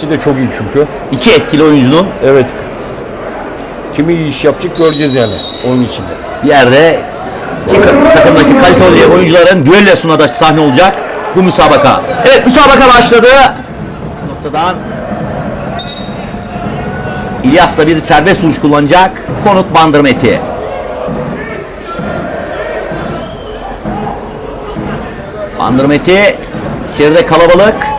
ikisi de çok iyi çünkü. İki etkili oyuncunun Evet. Kimi iyi iş yapacak göreceğiz yani oyun içinde. bir yerde iki ka- takımdaki kaliteli oyuncuların düellosuna da sahne olacak bu müsabaka. Evet müsabaka başladı. Noktadan İlyas da bir serbest vuruş kullanacak. Konuk Bandırma Eti. Bandırma Eti içeride kalabalık.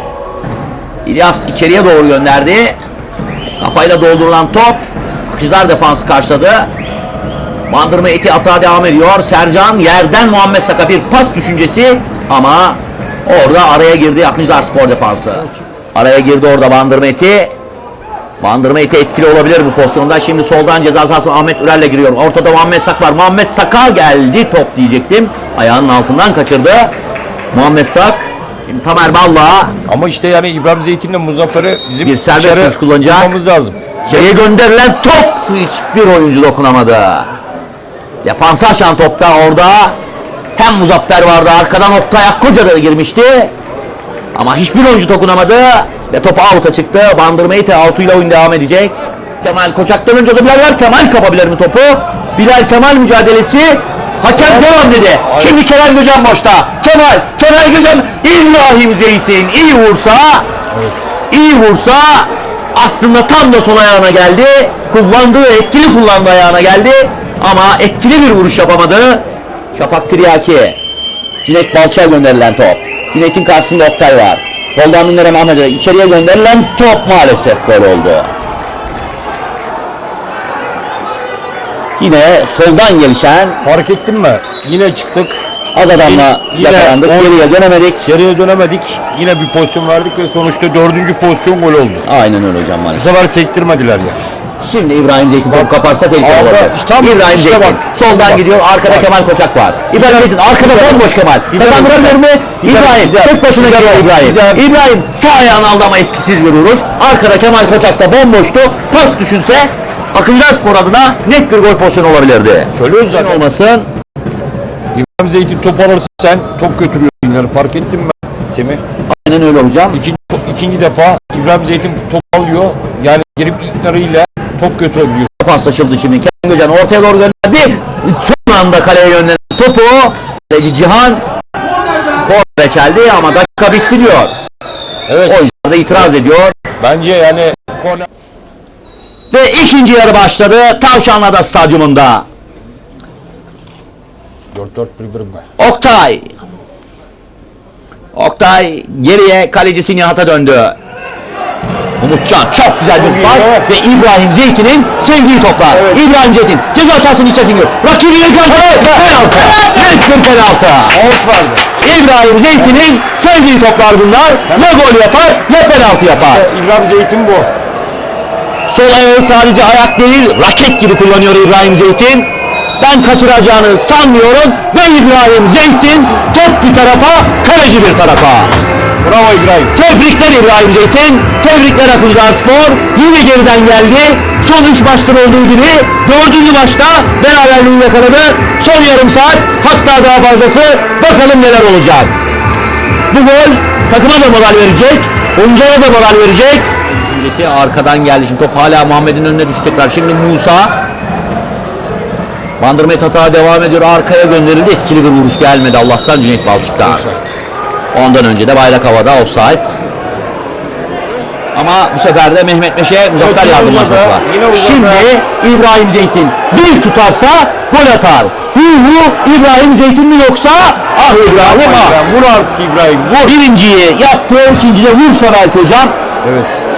İlyas içeriye doğru gönderdi. Kafayla doldurulan top. Akıcılar defansı karşıladı. Bandırma eti atağa devam ediyor. Sercan yerden Muhammed Saka bir pas düşüncesi ama orada araya girdi Akıncılar Spor defansı. Araya girdi orada Bandırma eti. Bandırma eti etkili olabilir bu pozisyonda. Şimdi soldan ceza sahasına Ahmet Ürel'le giriyor. Ortada Muhammed Sak var. Muhammed Sak'a geldi top diyecektim. Ayağının altından kaçırdı. Muhammed Sak. Tamer Balla Ama işte yani İbrahim Zeytin'le Muzaffer'e bizim Bir serbest içeri vuruş kullanacak. tutmamız lazım. İçeriye gönderilen top hiçbir oyuncu dokunamadı. Defansı aşan topta orada hem Muzaffer vardı arkadan Oktay Akkoca da girmişti. Ama hiçbir oyuncu dokunamadı ve top out'a çıktı. Bandırma ite out'uyla oyun devam edecek. Kemal Koçak'tan önce de Bilal var. Kemal kapabilir mi topu? Bilal Kemal mücadelesi. Hakem devam dedi. Şimdi Kerem Göcen boşta. Kemal, Kemal Göcen İbrahim Zeytin iyi vursa iyi vursa aslında tam da sol ayağına geldi. Kullandığı, etkili kullandığı ayağına geldi. Ama etkili bir vuruş yapamadı. Şafak Tiryaki. Cüneyt Balça'ya gönderilen top. Cüneyt'in karşısında Oktay var. Soldan Münir'e Mehmet'e içeriye gönderilen top maalesef gol oldu. Yine soldan gelişen Fark ettin mi? Yine çıktık. az adamla Yine yakalandık. on- Geriye dönemedik. Geriye dönemedik. Yine bir pozisyon verdik ve sonuçta dördüncü pozisyon gol oldu. Aynen öyle hocam Bu maalesef. sefer sektirmediler ya. Şimdi İbrahim Zeytin top kaparsa tehlikeli Arda, olabilir. işte tam İbrahim işte Zeytin bak. soldan Bak. gidiyor arkada Bak. Kemal Koçak var. İbrahim Zeytin arkada bomboş Kemal. Gider, Kazandırabilir mi? gider, İbrahim gider. tek başına gidiyor İbrahim. gider. İbrahim sağ ayağını aldı ama etkisiz bir vuruş. Arkada Kemal Koçak da bomboştu. Pas düşünse Akıncılar Spor adına net bir gol pozisyonu olabilirdi. Söylüyoruz zaten. Olmasın. İbrahim Zeytin top alırsa sen top götürüyorsun yani fark ettin mi Semih? Aynen öyle hocam. İkinci, ikinci defa İbrahim Zeytin top alıyor. Yani girip ilklarıyla top götürebiliyor. Paslaşıldı şimdi. Kenan Göcan ortaya doğru gönderdi. Son anda kaleye gönderen topu kaleci Cihan kornere çeldi ama dakika bitti diyor. Evet. Da itiraz ediyor. Bence yani korner Ve ikinci yarı başladı Tavşanlıada stadyumunda. 4-4 bir birim be. Oktay. Oktay geriye kalecisi Nihat'a döndü. Umutcan çok güzel bir pas ve İbrahim Zeytin'in sevdiği toplar. Evet. İbrahim Zeytin ceza sahasının içerisine giriyor. Rakibine gönderiyor. Penaltı. Net bir penaltı. Out vardı. İbrahim Zeytin'in sevdiği toplar bunlar. Ya gol yapar ya penaltı yapar. İbrahim Zeytin bu. Sol ayağı sadece ayak değil, raket gibi kullanıyor İbrahim Zeytin. Ben kaçıracağını sanmıyorum ve İbrahim Zeytin top bir tarafa, kaleci bir tarafa. Bravo İbrahim. Tebrikler İbrahim Zeytin, tebrikler Akıncılar Spor. Yine geriden geldi. Son üç maçtır olduğu gibi dördüncü maçta beraberliği yakaladı. Son yarım saat hatta daha fazlası bakalım neler olacak. Bu gol takıma da moral verecek, oyunculara da moral verecek. Düşüncesi arkadan geldi. Şimdi top hala Muhammed'in önüne düştü tekrar. Şimdi Musa Bandırma hata devam ediyor. Arkaya gönderildi. Etkili bir vuruş gelmedi. Allah'tan Cüneyt Balçık'tan. Ondan önce de bayrak havada offside. Ama bu sefer de Mehmet Meşe Muzaffer yine yardımlaşması var. Şimdi İbrahim Zeytin bir tutarsa gol atar. Hu hu İbrahim Zeytin mi yoksa ah İbrahim ah. Vur artık İbrahim vur. Birinciyi yaptı, ikinciyi de vursa belki hocam. Evet.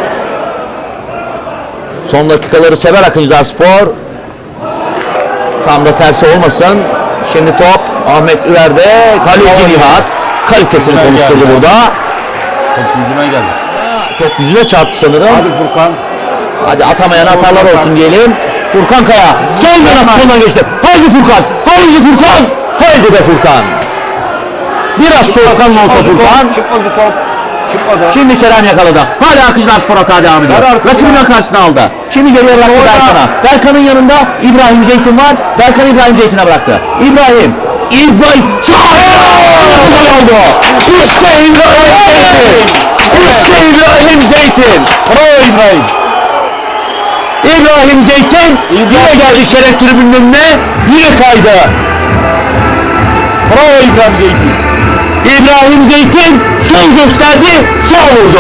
Son dakikaları sever Akıncılar Spor. Tam da tersi olmasın. Şimdi top Ahmet Ürer'de. Kaleci Nihat. Kalitesini Güzel konuşturdu geldi. burada. Top yüzüne geldi. Top yüzüne çarptı sanırım. Hadi Furkan. Hadi atamayan atarlar olsun diyelim. Furkan Kaya. Sol kanat soldan geçti. Haydi Furkan. Haydi Furkan. Haydi be Furkan. Biraz soğukkanlı olsa Furkan. Çıkmaz top. Çıkmadı. Şimdi Kerem yakaladı. Hala Akıncılar Spor hata devam ediyor. Rakibinin karşısına aldı. Şimdi geriye bıraktı. Berkan'a. Berkan'ın yanında İbrahim Zeytin var. Berkan İbrahim Zeytin'e bıraktı. İbrahim. İbrahim. Oldu. İşte İbrahim Zeytin. İşte İbrahim Zeytin. Bravo İbrahim. İbrahim Zeytin yine geldi şeref tribünün önüne. Yine kaydı. Bravo İbrahim Zeytin. İbrahim Zeytin sol gösterdi, sağ vurdu.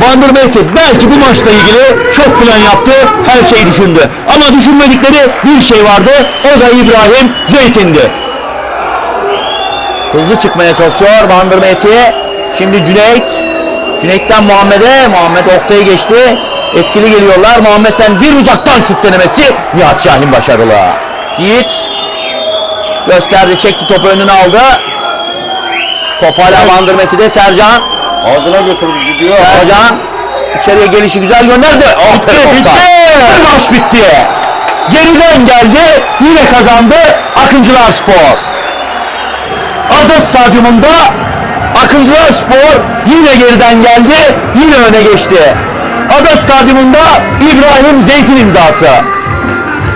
Bandır Mehmet belki bu maçla ilgili çok plan yaptı, her şeyi düşündü. Ama düşünmedikleri bir şey vardı, o da İbrahim Zeytin'di. Hızlı çıkmaya çalışıyor Bandır Mehmet'i. Şimdi Cüneyt. Cüneyt'ten Muhammed'e. Muhammed Oktay'ı geçti. Etkili geliyorlar. Muhammed'den bir uzaktan şut denemesi. Nihat Şahin başarılı. Yiğit. Gösterdi, çekti topu önüne aldı. Top hala Bandır Mehmet'de Sercan. Ağzına götürdü gidiyor. Sercan içeriye gelişi güzel gönderdi. Aferin bitti. Ve maç bitti. Geriden geldi. Yine kazandı Akıncılar Spor. Ada Stadyumunda Akıncılar Spor yine geriden geldi. Yine öne geçti. Ada Stadyumunda İbrahim Zeytin imzası.